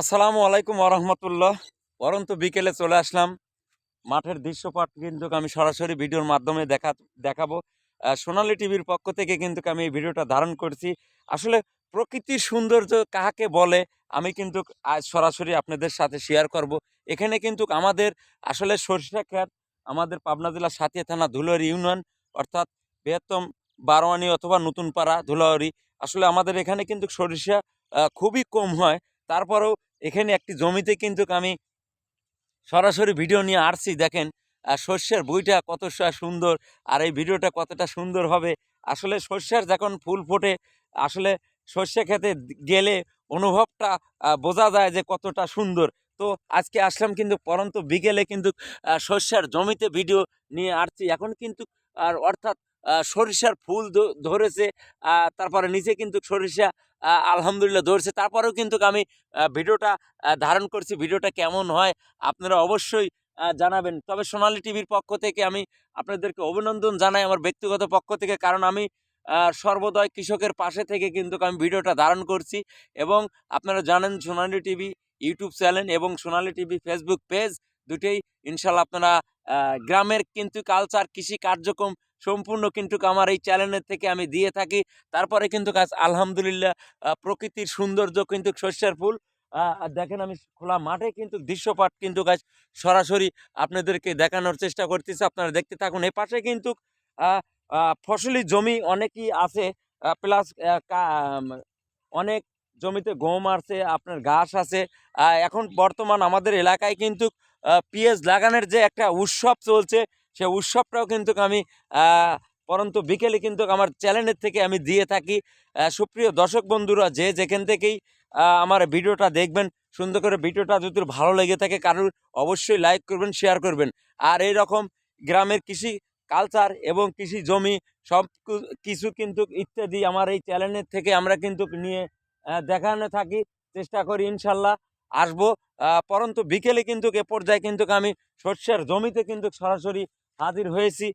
আসসালামু আলাইকুম ওরহমতুল্লাহ পরন্ত বিকেলে চলে আসলাম। মাঠের দৃশ্যপট কিন্তু আমি সরাসরি ভিডিওর মাধ্যমে দেখা, দেখাবো। সোনালী টিভির পক্ষ থেকে কিন্তু আমি এই ভিডিওটা ধারণ করছি। আসলে প্রকৃতির সৌন্দর্য কাহাকে বলে, আমি কিন্তু আজ সরাসরি আপনাদের সাথে শেয়ার করব। এখানে কিন্তু আমাদের আসলে সরিষা ক্ষেত, আমাদের পাবনা জেলার সাথিয়া থানা ধুলারি ইউনিয়ন, অর্থাৎ বৃহত্তম বারোয়ানি অথবা নতুন পাড়া ধুলাউরি আসলে আমাদের এখানে কিন্তু সরিষা খুবই কম হয়। তারপরেও এখানে একটি জমিতে কিন্তু আমি সরাসরি ভিডিও নিয়ে আসছি। দেখেন শস্যের বইটা কত সুন্দর আর এই ভিডিওটা কতটা সুন্দর হবে। আসলে শস্যের যখন ফুল ফোটে, আসলে শস্য খেতে গেলে অনুভবটা বোঝা যায় যে কতটা সুন্দর। তো আজকে আসলাম কিন্তু পরন্ত বিকেলে কিন্তু শস্যের জমিতে ভিডিও নিয়ে আসছি। এখন কিন্তু, আর অর্থাৎ সরিষার ফুল ধরেছে তারপরে নিচে কিন্তু সরিষা আলহামদুলিল্লাহ ধরেছে। তারপরেও কিন্তু আমি ভিডিওটা ধারণ করছি, ভিডিওটা কেমন হয় আপনারা অবশ্যই জানাবেন। তবে সোনালী টিভির পক্ষ থেকে আমি আপনাদেরকে অভিনন্দন জানাই আমার ব্যক্তিগত পক্ষ থেকে, কারণ আমি সর্বদয় কৃষকের পাশে থেকে কিন্তু আমি ভিডিওটা ধারণ করছি এবং আপনারা জানেন সোনালী টিভি ইউটিউব চ্যানেল এবং সোনালী টিভি ফেসবুক পেজ দুটেই ইনশাল্লাহ আপনারা গ্রামের কিন্তু কালচার, কৃষি কার্যক্রম সম্পূর্ণ কিন্তু আমার এই চ্যানেলের থেকে আমি দিয়ে থাকি। তারপরে কিন্তু কাজ আলহামদুলিল্লাহ প্রকৃতির সৌন্দর্য কিন্তু শস্যের ফুল। দেখেন আমি খোলা মাঠে কিন্তু দৃশ্যপাট কিন্তু গাছ, সরাসরি আপনাদেরকে দেখানোর চেষ্টা করতেছি। আপনারা দেখতে থাকুন, এ পাশে কিন্তু ফসলি জমি অনেকই আছে। প্লাস অনেক জমিতে গম আছে, আপনার ঘাস আছে। এখন বর্তমান আমাদের এলাকায় কিন্তু পিএস লাগানোর যে একটা উৎসব চলছে সে উৎসবটাও কিন্তু আমি পরন্তু বিকেলে কিন্তু আমার চ্যানেলের থেকে আমি দিয়ে থাকি। সুপ্রিয় দর্শক বন্ধুরা, যে যেখান থেকেই আমার ভিডিওটা দেখবেন, সুন্দর করে ভিডিওটা যদি ভালো লেগে থাকে, কারোর অবশ্যই লাইক করবেন শেয়ার করবেন। আর এই রকম গ্রামের কৃষি কালচার এবং কৃষি জমি, সব কিছু কিন্তু ইত্যাদি আমার এই চ্যানেলের থেকে আমরা কিন্তু নিয়ে দেখানো থাকি, চেষ্টা করি ইনশাল্লাহ আসব। পরন্তু বিকেলে কিন্তু এ পর্যায়ে কিন্তু আমি শস্যের জমিতে কিন্তু সরাসরি হাজির হয়েছি।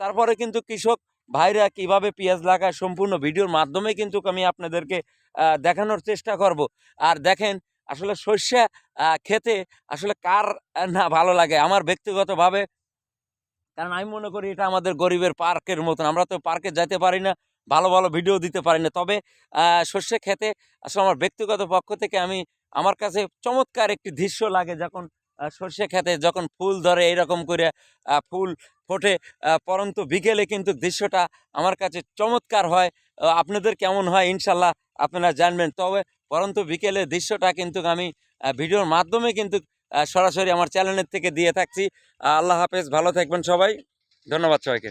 তারপরে কিন্তু কৃষক ভাইরা কীভাবে পেঁয়াজ লাগায় সম্পূর্ণ ভিডিওর মাধ্যমে কিন্তু আমি আপনাদেরকে দেখানোর চেষ্টা করব। আর দেখেন, আসলে সর্ষে খেতে আসলে কার না ভালো লাগে? আমার ব্যক্তিগতভাবে, কারণ আমি মনে করি এটা আমাদের গরিবের পার্কের মতন। আমরা তো পার্কে যেতে পারি না, ভালো ভালো ভিডিও দিতে পারি না। তবে সর্ষে খেতে আসলে আমার ব্যক্তিগত পক্ষ থেকে আমি, আমার কাছে চমৎকার একটি দৃশ্য লাগে যখন সর্ষে খেতে যখন ফুল ধরে এইরকম করে ফুল ফোটে পরন্তু বিকেলে কিন্তু দৃশ্যটা আমার কাছে চমৎকার হয়। আপনাদের কেমন হয় ইনশাল্লাহ আপনারা জানবেন। তবে পরন্তু বিকেলে দৃশ্যটা কিন্তু আমি ভিডিওর মাধ্যমে কিন্তু সরাসরি আমার চ্যানেলের থেকে দিয়ে থাকছি। আল্লাহ হাফেজ, ভালো থাকবেন সবাই। ধন্যবাদ সবাইকে।